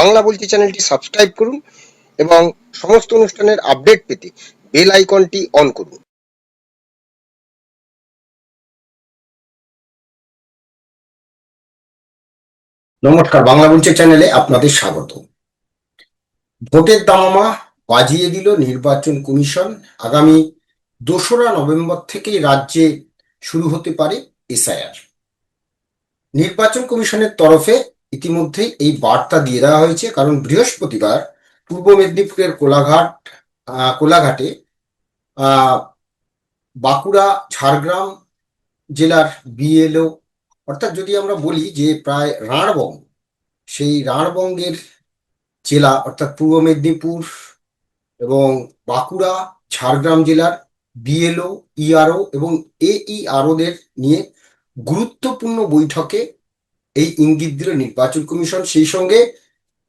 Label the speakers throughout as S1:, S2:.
S1: বাংলা বলছি চ্যানেলটি সাবস্ক্রাইব করুন এবং সমস্ত অনুষ্ঠানের আপডেট পেতে বেল আইকনটি অন করুন। নমস্কার, বাংলা বলছে চ্যানেলে আপনাদের স্বাগত। ভোটের দামামা বাজিয়ে দিল নির্বাচন কমিশন। আগামী দোসরা নভেম্বর থেকেই রাজ্যে শুরু হতে পারে এসআইআর। নির্বাচন কমিশনের তরফে ইতিমধ্যেই এই বার্তা দিয়ে দেওয়া হয়েছে। কারণ বৃহস্পতিবার পূর্ব মেদিনীপুরের কোলাঘাট কোলাঘাটে বাঁকুড়া, ঝাড়গ্রাম জেলার বিএলও, অর্থাৎ যদি আমরা বলি যে প্রায় রাঢ়বঙ্গ সেই রাঢ়বঙ্গের জেলা, অর্থাৎ পূর্ব মেদিনীপুর এবং বাঁকুড়া, ঝাড়গ্রাম জেলার বিএলও, ইআরও এবং এইআরওদের নিয়ে গুরুত্বপূর্ণ বৈঠকে এই ইঙ্গিত দিল নির্বাচন কমিশন। সেই সঙ্গে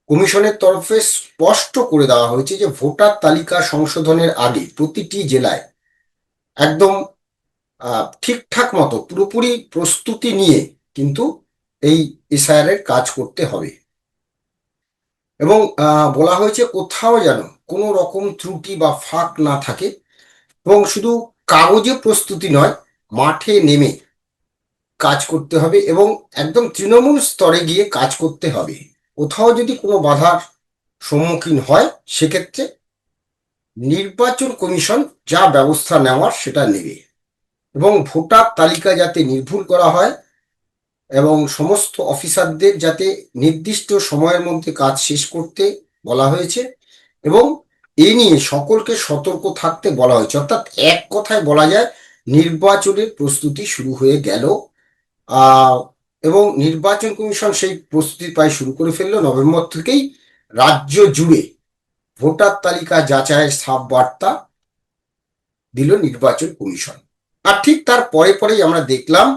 S1: কমিশনের তরফে স্পষ্ট করে দেওয়া হয়েছে যে ভোটার তালিকা সংশোধনের আগে প্রতিটি জেলায় একদম ঠিকঠাক মতো পুরোপুরি প্রস্তুতি নিয়ে কিন্তু এই এসআইআর এর কাজ করতে হবে। এবং বলা হয়েছে কোথাও যেন কোনো রকম ত্রুটি বা ফাঁক না থাকে। এবং শুধু কাগজে প্রস্তুতি নয়, মাঠে নেমে কাজ করতে হবে এবং একদম তৃণমূল স্তরে গিয়ে কাজ করতে হবে। কোথাও যদি কোনো বাধার সম্মুখীন হয়, সেক্ষেত্রে নির্বাচন কমিশন যা ব্যবস্থা নেওয়ার সেটা নেবে এবং ভোটার তালিকা যাতে নির্ভুল করা হয় এবং সমস্ত অফিসারদের যাতে নির্দিষ্ট সময়ের মধ্যে কাজ শেষ করতে বলা হয়েছে এবং এ নিয়ে সকলকে সতর্ক থাকতে বলা হয়েছে। অর্থাৎ এক কথায় বলা যায়, নির্বাচনের প্রস্তুতি শুরু হয়ে গেল। এবং নির্বাচন কমিশন সেই প্রস্তুতি প্রায় শুরু করে ফেলল নভেম্বর থেকেই। রাজ্য জুড়ে ভোটার তালিকা যাচাইয়ের সাব বার্তা দিল নির্বাচন কমিশন। আর ঠিক তার পরে পরেই আমরা দেখলাম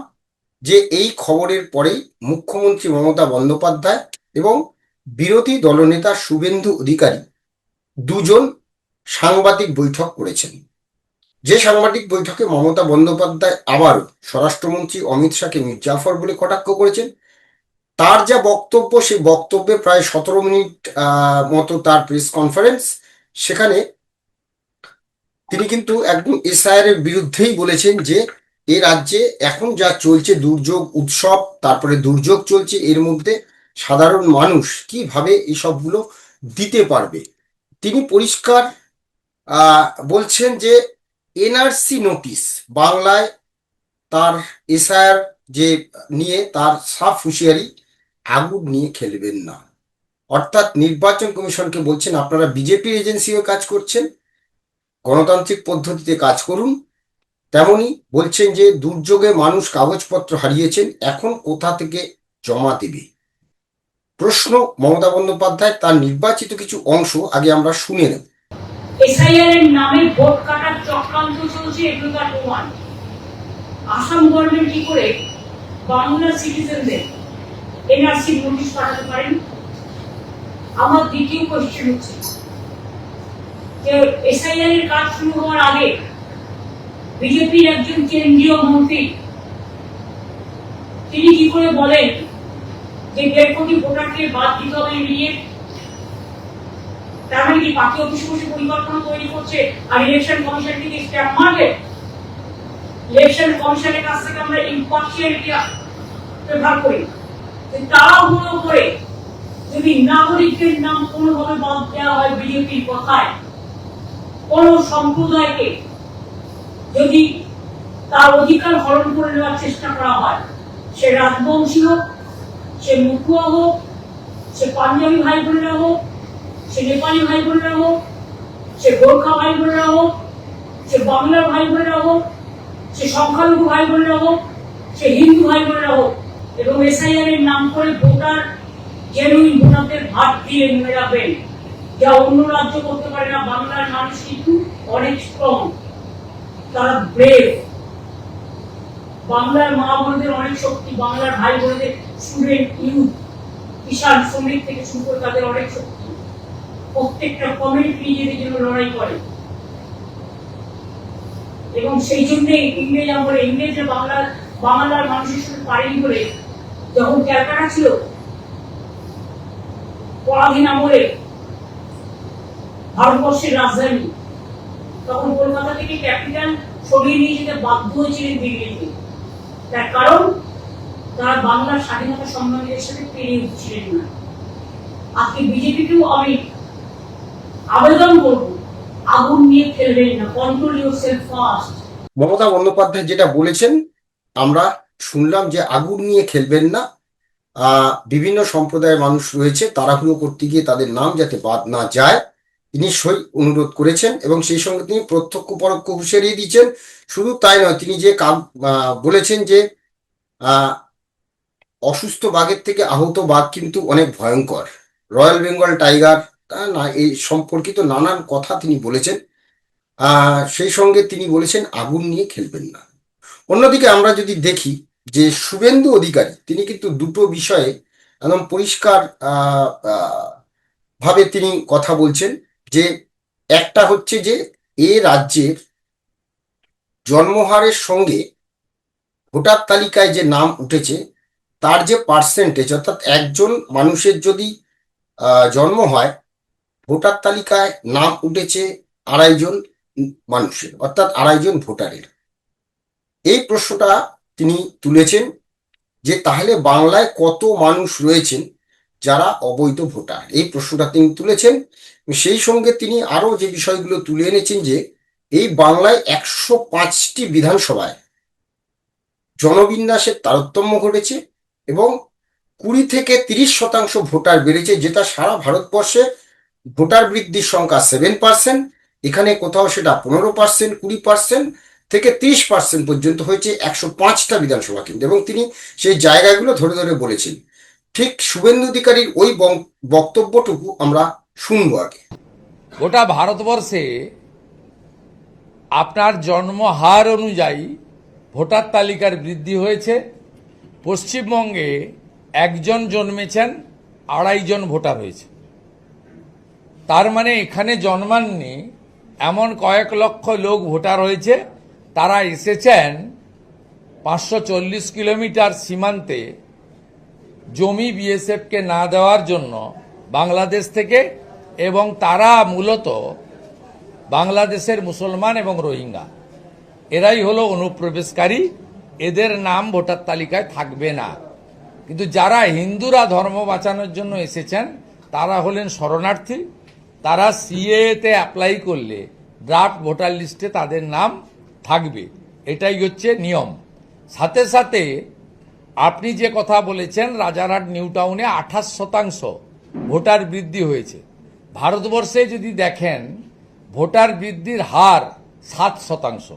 S1: যে এই খবরের পরেই মুখ্যমন্ত্রী মমতা বন্দ্যোপাধ্যায় এবং বিরোধী দলনেতা শুভেন্দু অধিকারী দুজন সাংবাদিক বৈঠক করেছেন। যে সাংবাদিক বৈঠকে মমতা বন্দ্যোপাধ্যায় আবার স্বরাষ্ট্রমন্ত্রী অমিত শাহকে মির্জাফর বলে কটাক্ষ করেছেন, তার যা বক্তব্য সেই বক্তব্যে প্রায় সতেরো মিনিট মতো তার প্রেস কনফারেন্স, সেখানে তিনি কিন্তু একদম এসআইআর এর বিরুদ্ধেই বলেছেন যে এ রাজ্যে এখন যা চলছে, দুর্যোগ, উৎসব, তারপরে দুর্যোগ চলছে, এর মধ্যে সাধারণ মানুষ কীভাবে এসবগুলো দিতে পারবে? তিনি পরিষ্কার বলছেন যে এনআরসি নোটিশ বাংলায় তার এসআইআর যে নিয়ে তার সাফ হুঁশিয়ারি আগুন নিয়ে খেলবেন না। অর্থাৎ নির্বাচন কমিশনকে বলছেন, আপনারা বিজেপির এজেন্সিও কাজ করছেন, গণতান্ত্রিক পদ্ধতিতে কাজ করুন। তেমনি বলছেন যে, দুর্যোগে মানুষ কাগজপত্র হারিয়েছেন, এখন কোথা থেকে জমা দেবে? প্রশ্ন মমতা বন্দ্যোপাধ্যায়, তার নির্বাচিত কিছু অংশ আগে আমরা শুনে নেব।
S2: এসআইআর এর নামে ভোট কাটার চক্রান্ত চলছে এগুলো তার প্রমাণ আসাম গভর্নমেন্ট কি করে বাংলার সিটিজেনদের এনআরসি নোটিশ পাঠাতে পারেন? আমার দ্বিতীয় কোশ্চেন হচ্ছে এসআইআর এর কাজ শুরু হওয়ার আগে বিজেপির একজন কেন্দ্রীয় মন্ত্রী, তিনি কি করে বলেন যে দেড় কোটি ভোটারকে বাদ দিতে হবে ইমিডিয়েট তার মানে কি পার্টি অফিসে বসে পরিকল্পনা তৈরি করছে আর ইলেকশন কমিশন থেকে স্ট্যাম্প মারবে ইলেকশন কমিশনের কাছ থেকে আমরা ইম্পার্শিয়ালিটি ব্যবহার করি। যে তাড়াহুড়ো করে। যদি নাগরিকদের নাম কোনোভাবে বাদ দেওয়া হয় বিজেপির কথায়, কোন সম্প্রদায়কে যদি তার অধিকার হরণ করে নেওয়ার চেষ্টা করা হয়, সে রাজবংশী হোক, সে মুখুয়া হোক, সে পাঞ্জাবি ভাই বোনেরা হোক সে নেপালি ভাই বোনেরা হোক, সে গোর্খা ভাই বোনেরা হোক, সে বাংলার ভাই বোনেরা হোক, সে সংখ্যালঘু ভাই বোনেরা হোক, সে হিন্দু ভাই বোনেরা হোক এবং এসআইআর এর নাম করে ভোটার জেনুইন ভোটারদের ভাত দিয়ে নেমে যাবেন যা অন্য রাজ্য করতে পারে না, বাংলার মানুষ কিন্তু অনেক স্ট্রং তারা ব্রেভ বাংলার মা বোনদের অনেক শক্তি, বাংলার ভাই বোনদের স্টুডেন্ট ইউথ কিষাণ শ্রমিক থেকে শুরু করে তাদের অনেক শক্তি। প্রত্যেকটা কমেন্ট নিজেদের জন্য লড়াই করে। এবং সেই জন্যে ইংরেজ আমলে, ইংরেজরা বাংলার বাংলার মানুষের সাথে পারেনি বলে যখন ক্যালকাটা ছিল, পরাধীন আমলে ভারতবর্ষের রাজধানী, তখন কলকাতা থেকে ক্যাপিটাল সরিয়ে নিয়ে যেতে বাধ্য হয়েছিলেন দিল্লিতে তার কারণ, তারা বাংলার স্বাধীনতা সংগ্রামীদের সাথে পেরে উঠছিলেন না। আজকে বিজেপিকেও আমি আবেদন আগুন নিয়ে না কন্ট্রোল ফার্স্ট
S1: মমতা বন্দ্যোপাধ্যায় যেটা বলেছেন, আমরা শুনলাম যে আগুন নিয়ে খেলবেন না। বিভিন্ন সম্প্রদায়ের মানুষ রয়েছে, তাড়াহুড়ো করতে গিয়ে তাদের নাম যাতে বাদ না যায়। তিনি সই অনুরোধ করেছেন এবং সেই সঙ্গে তিনি প্রত্যক্ষ পরোক্ষ হুঁশিয়ারি দিয়েছেন। শুধু তাই নয়, তিনি যে কাম বলেছেন যে অসুস্থ বাঘের থেকে আহত বাঘ কিন্তু অনেক ভয়ঙ্কর। রয়্যাল বেঙ্গল টাইগার না এই সম্পর্কিত নানান কথা তিনি বলেছেন। সেই সঙ্গে তিনি বলেছেন, আগুন নিয়ে খেলবেন না। অন্যদিকে আমরা যদি দেখি যে শুভেন্দু অধিকারী, তিনি কিন্তু দুটো বিষয়ে একদম পরিষ্কার ভাবে তিনি কথা বলছেন যে একটা হচ্ছে যে এ রাজ্যের জন্মহারের সঙ্গে ভোটার তালিকায় যে নাম উঠেছে, তার যে পার্সেন্টেজ অর্থাৎ একজন মানুষের যদি জন্ম হয় ভোটার তালিকায় নাম উঠেছে আড়াইজন মানুষের, অর্থাৎ আড়াইজন ভোটারের। এই প্রশ্নটা তিনি তুলেছেন যে তাহলে বাংলায় কত মানুষ রয়েছেন যারা অবৈধ ভোটার? এই প্রশ্নটা তিনি তুলেছেন। সেই সঙ্গে তিনি আরও যে বিষয়গুলো তুলে এনেছেন যে এই বাংলায় একশো পাঁচটি বিধানসভায় জনবিন্যাসের তারতম্য ঘটেছে এবং কুড়ি থেকে তিরিশ শতাংশ ভোটার বেড়েছে, যেটা সারা ভারতবর্ষে ভোটার বৃদ্ধির সংখ্যা সেভেন পার্সেন্ট এখানে কোথাও সেটা পনেরো পার্সেন্ট কুড়ি পার্সেন্ট থেকে তিরিশ পার্সেন্ট পর্যন্ত হয়েছে একশো পাঁচটা বিধানসভা কেন্দ্র এবং তিনি সেই জায়গাগুলো ধরে ধরে বলেছেন। ঠিক শুভেন্দু অধিকারীর ওই বক্তব্যটুকু আমরা শুনব আগে।
S3: গোটা ভারতবর্ষে আপনার জন্ম হার অনুযায়ী ভোটার তালিকার বৃদ্ধি হয়েছে। পশ্চিমবঙ্গে একজন জন্মেছেন আড়াইজন ভোটার হয়েছে। তার মানে এখানে জন্মাননি, এমন কয়েক লক্ষ লোক ভোটার হয়েছে, তারা এসেছেন পাঁচশো চল্লিশ কিলোমিটার সীমান্তে জমি বিএসএফকে না দেওয়ার জন্য বাংলাদেশ থেকে, এবং তারা মূলত বাংলাদেশের মুসলমান এবং রোহিঙ্গা। এরাই হলো অনুপ্রবেশকারী, এদের নাম ভোটার তালিকায় থাকবে না। কিন্তু যারা হিন্দুরা ধর্ম বাঁচানোর জন্য এসেছেন, তারা হলেন শরণার্থী তারা সিএতে অ্যাপ্লাই করলে ড্রাফট ভোটার লিস্টে তাদের নাম থাকবে। এটাই হচ্ছে নিয়ম। সাথে সাথে আপনি যে কথা বলেছেন, রাজারহাট, নিউ টাউনে আঠাশ শতাংশ ভোটার বৃদ্ধি হয়েছে। ভারতবর্ষে যদি দেখেন, ভোটার বৃদ্ধির হার সাত শতাংশ।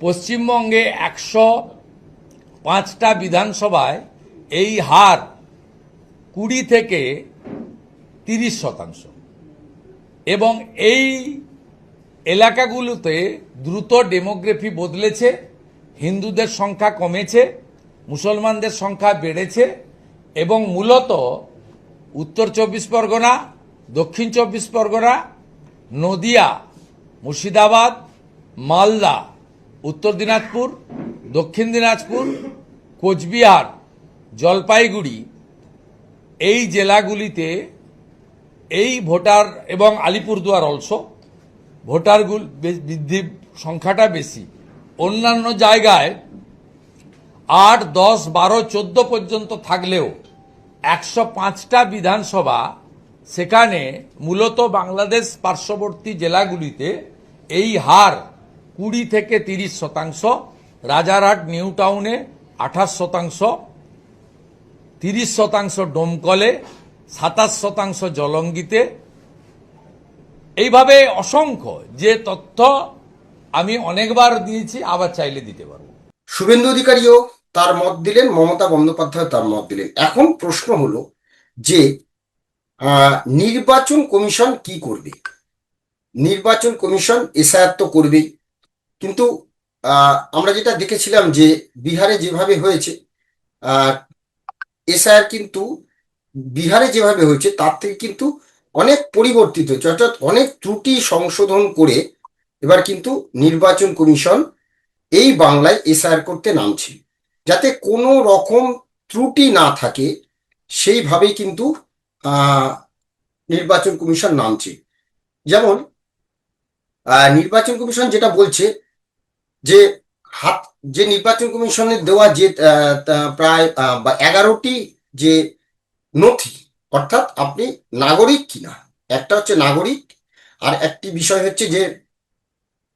S3: পশ্চিমবঙ্গে একশো পাঁচটা বিধানসভায় এই হার কুড়ি থেকে তিরিশ শতাংশ। এবং এই এলাকাগুলোতে দ্রুত ডেমোগ্রাফি বদলেছে, হিন্দুদের সংখ্যা কমেছে, মুসলমানদের সংখ্যা বেড়েছে এবং মূলত উত্তর চব্বিশ পরগনা, দক্ষিণ চব্বিশ পরগনা, নদিয়া, মুর্শিদাবাদ, মালদা, উত্তর দিনাজপুর, দক্ষিণ দিনাজপুর, কোচবিহার, জলপাইগুড়ি এই জেলাগুলিতে এই ভোটার এবং আলিপুরদুয়ার অলসো ভোটারগুল বে- বৃদ্ধি সংখ্যাটা বেশি। অন্যান্য জায়গায় আট, দশ, বারো, চোদ্দ পর্যন্ত থাকলেও একশো পাঁচটা বিধানসভা, সেখানে মূলত বাংলাদেশ পার্শ্ববর্তী জেলাগুলিতে এই হার কুড়ি থেকে তিরিশ শতাংশ, রাজারহাট, নিউ টাউনে আঠাশ শতাংশ, তিরিশ শতাংশ ডোমকলে সাতাশ শতাংশ জলঙ্গিতে। এইভাবে অসংখ্য যে তথ্য আমি অনেকবার দিয়েছি, আবার চাইলে দিতে পারব।
S1: শুভেন্দু অধিকারীও তার মত দিলেন, মমতা বন্দ্যোপাধ্যায় তার মত দিলেন। এখন প্রশ্ন হলো যে নির্বাচন কমিশন কি করবে? নির্বাচন কমিশন এসআইআর তো করবেই। কিন্তু আমরা যেটা দেখেছিলাম যে, বিহারে যেভাবে হয়েছে এসআইআর কিন্তু বিহারে যেভাবে হয়েছে, তার থেকে কিন্তু অনেক পরিবর্তিত হয়েছে অর্থাৎ অনেক ত্রুটি সংশোধন করে এবার কিন্তু নির্বাচন কমিশন এই বাংলায় এসআইআর করতে নামছে। যাতে কোনো রকম ত্রুটি না থাকে, সেইভাবেই কিন্তু নির্বাচন কমিশন নামছে। যেমন নির্বাচন কমিশন যেটা বলছে যে, হাত, যে নির্বাচন কমিশনের দেওয়া যে প্রায় এগারোটি যে নথি, অর্থাৎ আপনি নাগরিক কিনা। একটা হচ্ছে নাগরিক, আর একটি বিষয় হচ্ছে যে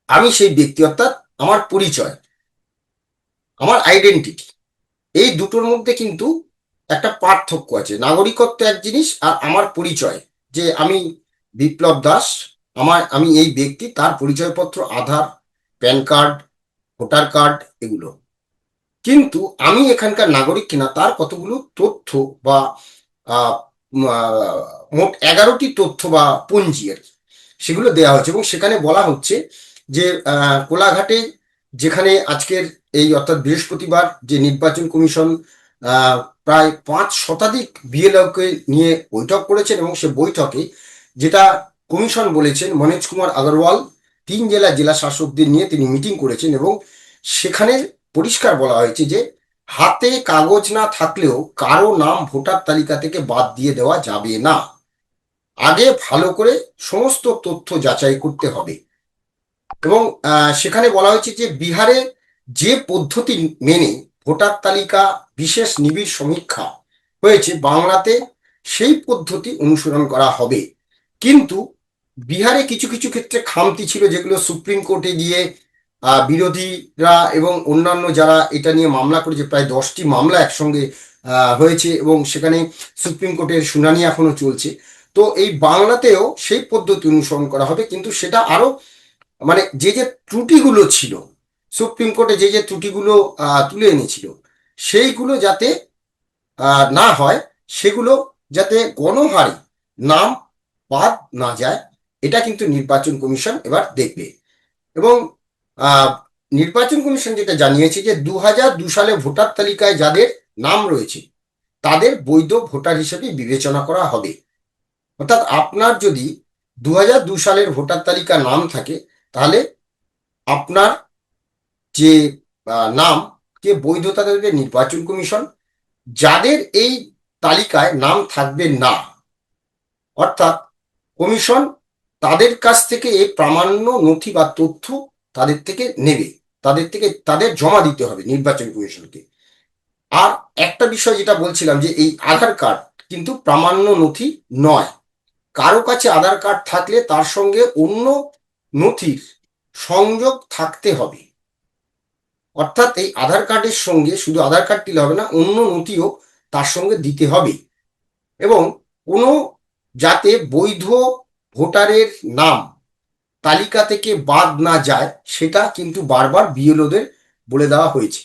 S1: আমি সেই ব্যক্তি, অর্থাৎ আমার পরিচয়, আমার আইডেন্টিটি এই দুটোর মধ্যে কিন্তু একটা পার্থক্য আছে। নাগরিকত্ব এক জিনিস, আর আমার পরিচয়, যে আমি বিপ্লব দাস, আমার, আমি এই ব্যক্তি, তার পরিচয়পত্র, Aadhaar, PAN card, voter card, এগুলো। কিন্তু আমি এখানকার নাগরিক কিনা, তার কতগুলো তথ্য বা মোট এগারোটি তথ্য বা পঞ্জি আর কি। সেগুলো দেওয়া হচ্ছে এবং সেখানে বলা হচ্ছে যে কোলাঘাটে যেখানে আজকের এই অর্থাৎ বৃহস্পতিবার যে নির্বাচন কমিশন প্রায় পাঁচ শতাধিক বিএলওকে নিয়ে বৈঠক করেছেন এবং সে বৈঠকে যেটা কমিশন বলেছেন মনোজ কুমার আগরওয়াল, তিন জেলা জেলা শাসকদের নিয়ে তিনি মিটিং করেছেন এবং সেখানে পরিষ্কার বলা হয়েছে যে হাতে কাগজ না থাকলেও কারও নাম ভোটার তালিকা থেকে বাদ দিয়ে দেওয়া যাবে না। আগে ভালো করে সমস্ত তথ্য যাচাই করতে হবে। এবং সেখানে বলা হয়েছে যে বিহারে যে পদ্ধতি মেনে ভোটার তালিকা বিশেষ নিবিড় সমীক্ষা হয়েছে বাংলাতে, সেই পদ্ধতি অনুসরণ করা হবে। কিন্তু বিহারে কিছু কিছু ক্ষেত্রে খামতি ছিল, যেগুলো সুপ্রিম কোর্টে গিয়ে বিরোধীরা এবং অন্যান্য যারা এটা নিয়ে মামলা করেছে, প্রায় দশটি মামলা একসঙ্গে হয়েছে এবং সেখানে সুপ্রিম কোর্টের শুনানি এখনও চলছে। তো এই বাংলাতেও সেই পদ্ধতি অনুসরণ করা হবে, কিন্তু সেটা আরও মানে যে যে ত্রুটিগুলো ছিল, সুপ্রিম কোর্টে যে যে ত্রুটিগুলো তুলে এনেছিল, সেইগুলো যাতে না হয়, সেগুলো যাতে গণহারে নাম বাদ না যায়, এটা কিন্তু নির্বাচন কমিশন এবার দেখবে। এবং নির্বাচন কমিশন যেটা জানিয়েছে যে দু সালে ভোটার তালিকায় যাদের নাম রয়েছে, তাদের বৈধ ভোটার হিসেবে বিবেচনা করা হবে। অর্থাৎ আপনার যদি দু সালের ভোটার তালিকা নাম থাকে, তাহলে আপনার যে নাম নামকে বৈধতা দেবে নির্বাচন কমিশন, যাদের এই তালিকায় নাম থাকবে না। অর্থাৎ কমিশন তাদের কাছ থেকে এই প্রামাণ্য নথি বা তথ্য তাদের থেকে নেবে। তাদের থেকে, তাদের জমা দিতে হবে নির্বাচন কমিশনকে। আর একটা বিষয় যেটা বলছিলাম যে এই আধার কার্ড কিন্তু প্রামাণ্য নথি নয়। কারও কাছে আধার কার্ড থাকলে তার সঙ্গে অন্য নথির সংযোগ থাকতে হবে। অর্থাৎ এই আধার কার্ডের সঙ্গে শুধু আধার কার্ড দিলে হবে না, অন্য নথিও তার সঙ্গে দিতে হবে। এবং কোনো যাতে বৈধ ভোটারের নাম তালিকা থেকে বাদ না যায়, সেটা কিন্তু বারবার বিএলওদের বলে দেওয়া হয়েছে।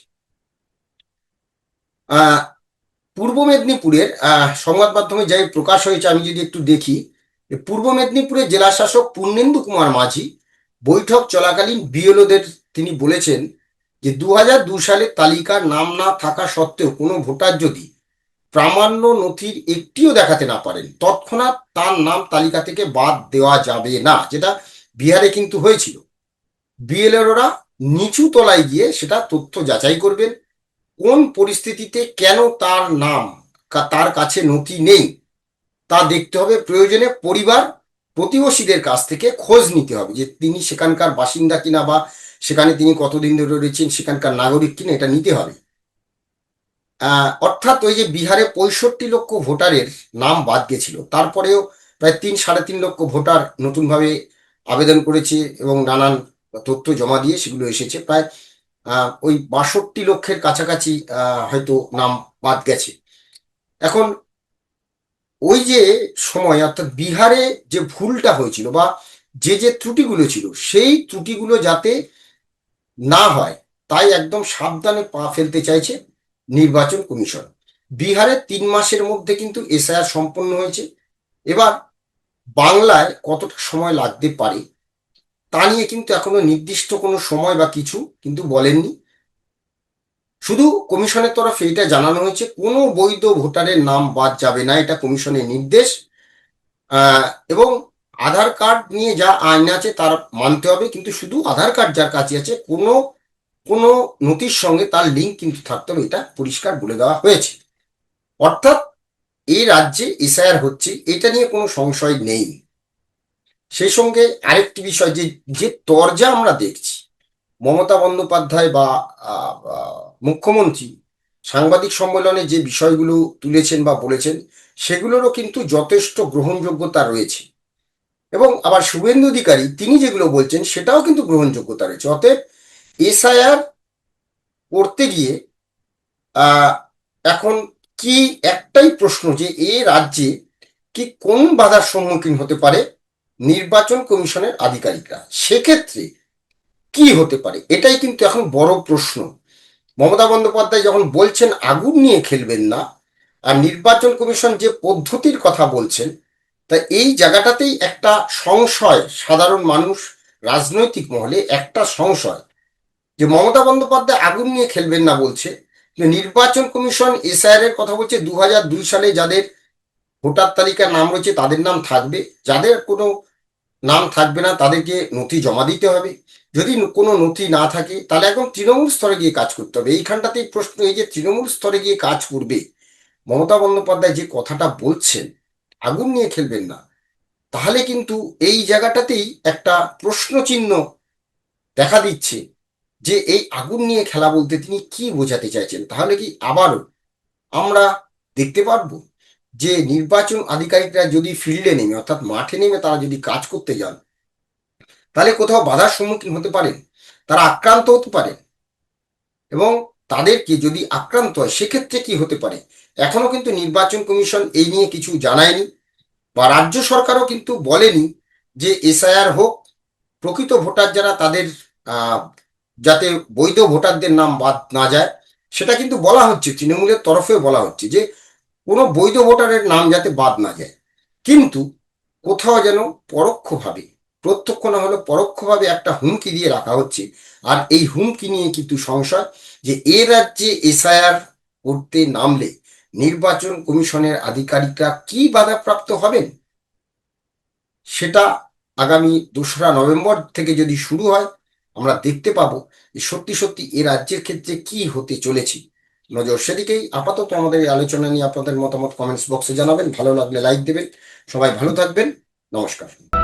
S1: পূর্ব মেদিনীপুরের সংবাদ মাধ্যমে যাই প্রকাশ হয়েছে, আমি যদি একটু দেখি পূর্ব মেদিনীপুরের জেলা শাসক পূর্ণেন্দু কুমার মাঝি বৈঠক চলাকালীন বিএলওদের তিনি বলেছেন যে দু হাজার দু সালের তালিকার নাম না থাকা সত্ত্বেও কোনো ভোটার যদি প্রামাণ্য নথির একটিও দেখাতে না পারেন, তৎক্ষণাৎ তার নাম তালিকা থেকে বাদ দেওয়া যাবে না, যেটা বিহারে কিন্তু হয়েছিল। বিএলএরা নিচু তলায় গিয়ে সেটা তথ্য যাচাই করবেন, কোন পরিস্থিতিতে কেন তার নাম তার কাছে নথি নেই, তা দেখতে হবে। প্রয়োজনে পরিবার প্রতিবেশীদের কাছ থেকে খোঁজ নিতে হবে যে তিনি সেখানকার বাসিন্দা কিনা বা সেখানে তিনি কতদিন ধরে রয়েছেন, সেখানকার নাগরিক কিনা, এটা নিতে হবে। অর্থাৎ ওই যে বিহারে পঁয়ষট্টি লক্ষ ভোটারের নাম বাদ গেছিল, তারপরেও প্রায় তিন, সাড়ে তিন লক্ষ ভোটার নতুনভাবে আবেদন করেছে এবং নানান তথ্য জমা দিয়ে সেগুলো এসেছে। প্রায় ওই বাষট্টি লক্ষের কাছাকাছি হয়তো নাম বাদ গেছে। এখন ওই যে সময়, অর্থাৎ বিহারে যে ভুলটা হয়েছিল বা যে যে ত্রুটিগুলো ছিল, সেই ত্রুটিগুলো যাতে না হয়, তাই একদম সাবধানে পা ফেলতে চাইছে নির্বাচন কমিশন। বিহারে তিন মাসের মধ্যে কিন্তু এসআইআর সম্পন্ন হয়েছে। এবার বাংলায় কতটা সময় লাগতে পারে, তা নিয়ে কিন্তু এখনও নির্দিষ্ট কোনো সময় বা কিছু কিন্তু বলেননি। শুধু কমিশনের তরফে এটা জানানো হয়েছে, কোনো বৈধ ভোটারের নাম বাদ যাবে না, এটা কমিশনের নির্দেশ। এবং আধার কার্ড নিয়ে যা আইন আছে তার মানতে হবে, কিন্তু শুধু আধার কার্ড যার কাছে আছে, কোনো কোনো নথির সঙ্গে তার লিঙ্ক কিন্তু থাকতে হবে, এটা পরিষ্কার বলে দেওয়া হয়েছে। অর্থাৎ এই রাজ্যে এসআইআর হচ্ছে, এটা নিয়ে কোনো সংশয় নেই। সেই সঙ্গে আরেকটি বিষয় যে যে তরজা আমরা দেখছি, মমতা বন্দ্যোপাধ্যায় বা মুখ্যমন্ত্রী সাংবাদিক সম্মেলনে যে বিষয়গুলো তুলেছেন বা বলেছেন, সেগুলোরও কিন্তু যথেষ্ট গ্রহণযোগ্যতা রয়েছে। এবং আবার শুভেন্দু অধিকারী, তিনি যেগুলো বলছেন, সেটাও কিন্তু গ্রহণযোগ্যতা রয়েছে। অতএব এসআইআর করতে গিয়ে এখন কি একটাই প্রশ্ন যে এ রাজ্যে কি কোন বাধার সম্মুখীন হতে পারে নির্বাচন কমিশনের আধিকারিকরা? সেক্ষেত্রে কি হতে পারে? এটাই কিন্তু এখন বড় প্রশ্ন। মমতা বন্দ্যোপাধ্যায় যখন বলছেন, আগুন নিয়ে খেলবেন না, আর নির্বাচন কমিশন যে পদ্ধতির কথা বলছেন তা এই জায়গাটাতেই একটা সংশয়। সাধারণ মানুষ, রাজনৈতিক মহলে একটা সংশয় যে মমতা বন্দ্যোপাধ্যায় আগুন নিয়ে খেলবেন না বলছে। নির্বাচন কমিশন এসআইআর এর কথা বলছে দু দুই সালে যাদের ভোটার তালিকার নাম রয়েছে, তাদের নাম থাকবে। যাদের কোনো নাম থাকবে না, তাদেরকে নথি জমা দিতে হবে। যদি কোনো নথি না থাকে, তাহলে একদম তৃণমূল স্তরে গিয়ে কাজ করতে হবে। এইখানটাতেই প্রশ্ন এই যে তৃণমূল স্তরে গিয়ে কাজ করবে, মমতা বন্দ্যোপাধ্যায় যে কথাটা বলছেন, আগুন নিয়ে খেলবেন না। তাহলে কিন্তু এই জায়গাটাতেই একটা প্রশ্ন চিহ্ন দেখা দিচ্ছে। যে এই আগুন নিয়ে খেলা বলতে তিনি কি বোঝাতে চাইছেন? তাহলে কি আবারও আমরা দেখতে পারব যে নির্বাচন আধিকারিকরা যদি ফিল্ডে নেমে, অর্থাৎ মাঠে নেমে তারা যদি কাজ করতে যান, তাহলে কোথাও বাধার সম্মুখীন হতে পারেন, তারা আক্রান্ত হতে পারে এবং তাদেরকে যদি আক্রান্ত হয়, সেক্ষেত্রে কি হতে পারে? এখনও কিন্তু নির্বাচন কমিশন এই নিয়ে কিছু জানায়নি বা রাজ্য সরকারও কিন্তু বলেনি যে এসআইআর হোক, প্রকৃত ভোটার যারা তাদের যাতে বৈধ ভোটারদের নাম বাদ না যায়, সেটা কিন্তু বলা হচ্ছে, তৃণমূলের তরফে বলা হচ্ছে যে কোনো বৈধ ভোটারের নাম যাতে বাদ না যায়। কিন্তু কোথাও যেন পরোক্ষভাবে, প্রত্যক্ষ না হলে পরোক্ষভাবে একটা হুমকি দিয়ে রাখা হচ্ছে। আর এই হুমকি নিয়ে কিন্তু সংশয় যে এ রাজ্যে এসআইআর করতে নামলে নির্বাচন কমিশনের আধিকারিকরা কি বাধাপ্রাপ্ত হবেন? সেটা আগামী দোসরা নভেম্বর থেকে যদি শুরু হয় আমরা দেখতে পাব যে সত্যি সত্যি এ রাজ্যের ক্ষেত্রে কি হতে চলেছে। নজর সেদিকেই আপাতত আমাদের এই আলোচনা নিয়ে আপনাদের মতামত কমেন্টস বক্সে জানাবেন। ভালো লাগলে লাইক দেবেন। সবাই ভালো থাকবেন। নমস্কার।